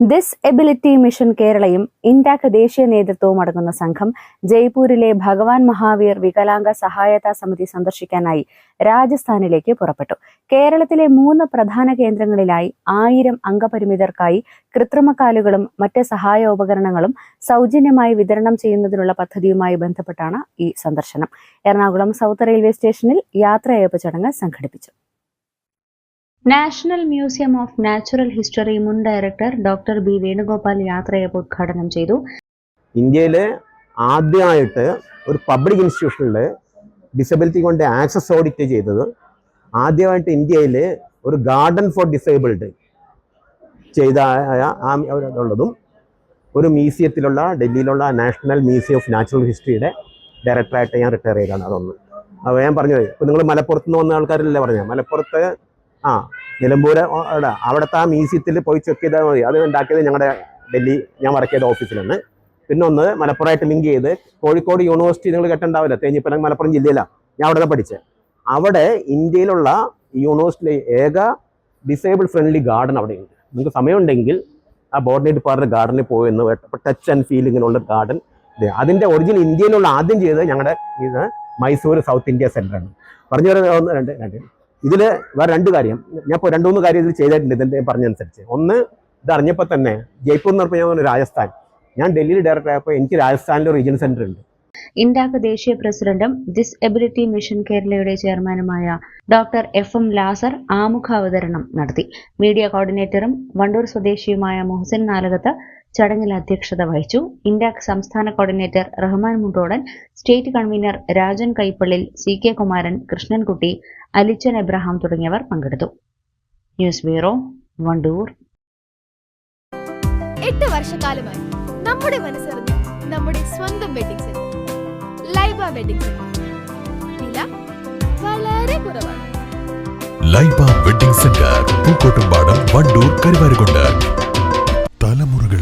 this ability mission കേരളയും ഇൻടാക് ദേശീയ നേതൃത്വവും അടങ്ങുന്ന സംഘം ജയ്പൂരിലെ ഭഗവാൻ മഹാവീർ വികലാംഗ സഹായതാ സമിതി സന്ദർശിക്കാനായി രാജസ്ഥാനിലേക്ക് പുറപ്പെട്ടു. കേരളത്തിലെ മൂന്ന് പ്രധാന കേന്ദ്രങ്ങളിലായി ആയിരം അംഗപരിമിതർക്കായി കൃത്രിമക്കാലുകളും മറ്റ് സഹായ ഉപകരണങ്ങളും സൗജന്യമായി വിതരണം ചെയ്യുന്നതിനുള്ള പദ്ധതിയുമായി ബന്ധപ്പെട്ടാണ് ഈ സന്ദർശനം. എറണാകുളം സൗത്ത് റെയിൽവേ സ്റ്റേഷനിൽ യാത്രയയപ്പ് ചടങ്ങ് സംഘടിപ്പിച്ചു. National museum of natural history മുൻ ഡയറക്ടർ ഡോക്ടർ ബി വേണുഗോപാൽ യാത്രയപ്പ് ഉദ്ഘാടനം ചെയ്തു. ഇന്ത്യയിലെ ആദ്യമായിട്ട് ഒരു പബ്ലിക് ഇൻസ്റ്റിറ്റ്യൂഷനിൽ ഡിസബിലിറ്റി കൊണ്ട് ആക്സസ് ഓഡിറ്റ് ചെയ്തത് ആദ്യമായിട്ട് ഇന്ത്യയിൽ ഒരു ഗാർഡൻ ഫോർ ഡിസേബിൾഡ് ചെയ്ത ഒരു മ്യൂസിയത്തിലുള്ള ഡൽഹിയിലുള്ള നാഷണൽ മ്യൂസിയം ഓഫ് നാച്ചുറൽ ഹിസ്റ്ററിയുടെ ഡയറക്ടറായിട്ട് ഞാൻ റിട്ടയർ ചെയ്താണ് അതൊന്ന്. അപ്പോൾ ഞാൻ പറഞ്ഞത് ഇപ്പോൾ നിങ്ങൾ മലപ്പുറത്ത് നിന്ന് വന്ന ആൾക്കാരല്ലേ പറഞ്ഞത്? മലപ്പുറത്ത് ആ നിലമ്പൂര് അവിടെ അവിടുത്തെ ആ മ്യൂസിയത്തിൽ പോയി ചെക്ക് ചെയ്താൽ മതി. അത് ഉണ്ടാക്കിയത് ഞങ്ങളുടെ ഡൽഹി ഞാൻ വർക്ക് ചെയ്ത ഓഫീസിലാണ് പിന്നെ ഒന്ന് മലപ്പുറമായിട്ട് ലിങ്ക് ചെയ്ത് കോഴിക്കോട് യൂണിവേഴ്സിറ്റി നിങ്ങൾ കേട്ടിട്ടുണ്ടാവില്ല? തേഞ്ഞിപ്പലം മലപ്പുറം ജില്ലയിലാണ് ഞാൻ അവിടെ നിന്ന് പഠിച്ചത് അവിടെ ഇന്ത്യയിലുള്ള യൂണിവേഴ്സിറ്റിയിലെ ഏക ഡിസേബിൾ ഫ്രണ്ട്ലി ഗാർഡൻ അവിടെയുണ്ട്. നിങ്ങൾക്ക് സമയമുണ്ടെങ്കിൽ ആ ബോട്ടണി പാർക്കിന്റെ ഗാർഡനിൽ പോയെന്ന് ടച്ച് ആൻഡ് ഫീലിങ്ങിനുള്ള ഗാർഡൻ അതിന്റെ ഒറിജിനൽ ഇന്ത്യയിലുള്ള ആദ്യം ചെയ്തത് ഞങ്ങളുടെ ഇത് മൈസൂർ സൗത്ത് ഇന്ത്യ സെന്ററാണ് പറഞ്ഞു വരുന്നത് ഒന്ന് രണ്ട് രണ്ട് ഇതിൽ വേറെ രണ്ട് കാര്യം. ഞാൻ ഇപ്പോൾ രണ്ട് മൂന്ന് കാര്യം ഇതിൽ ചെയ്തിട്ടുണ്ട് ഇതിന്റെ പറഞ്ഞനുസരിച്ച് ഒന്ന് ഇതറിഞ്ഞപ്പോൾ തന്നെ ജയ്പൂർ എന്ന് പറഞ്ഞപ്പോൾ ഞാൻ രാജസ്ഥാൻ. ഞാൻ ഡൽഹിയിൽ ഡയറക്ടർ ആയപ്പോൾ എനിക്ക് രാജസ്ഥാനിലെ റീജിയൻ സെന്റർ ഉണ്ട്. ഇൻഡാക് ദേശീയ പ്രസിഡന്റും ഡിസബിലിറ്റി മിഷൻ കേരളയുടെ ചെയർമാനുമായ ഡോക്ടർ എഫ് എം ലാസർ ആമുഖാവതരണം നടത്തി. മീഡിയ കോർഡിനേറ്ററും വണ്ടൂർ സ്വദേശിയുമായ മുഹസിൻ നാലകത്ത് ചടങ്ങിൽ അധ്യക്ഷത വഹിച്ചു. ഇൻഡാക് സംസ്ഥാന coordinator Rahman Mundodan state convenor Rajan Kaippally C K Kumaran Krishnankutty Alichan Abraham തുടങ്ങിയവർ പങ്കെടുത്തു. News bureau Wandoor. എട്ട് വർഷക്കാലമായി നമ്മുടെ മനസ്സറിഞ്ഞ് നമ്മുടെ സ്വന്തം wedding centre Laiba wedding centre വില വളരെ കുറവാണ്. Laiba wedding centre Pookkottumpadam Wandoor Karuvarakundu.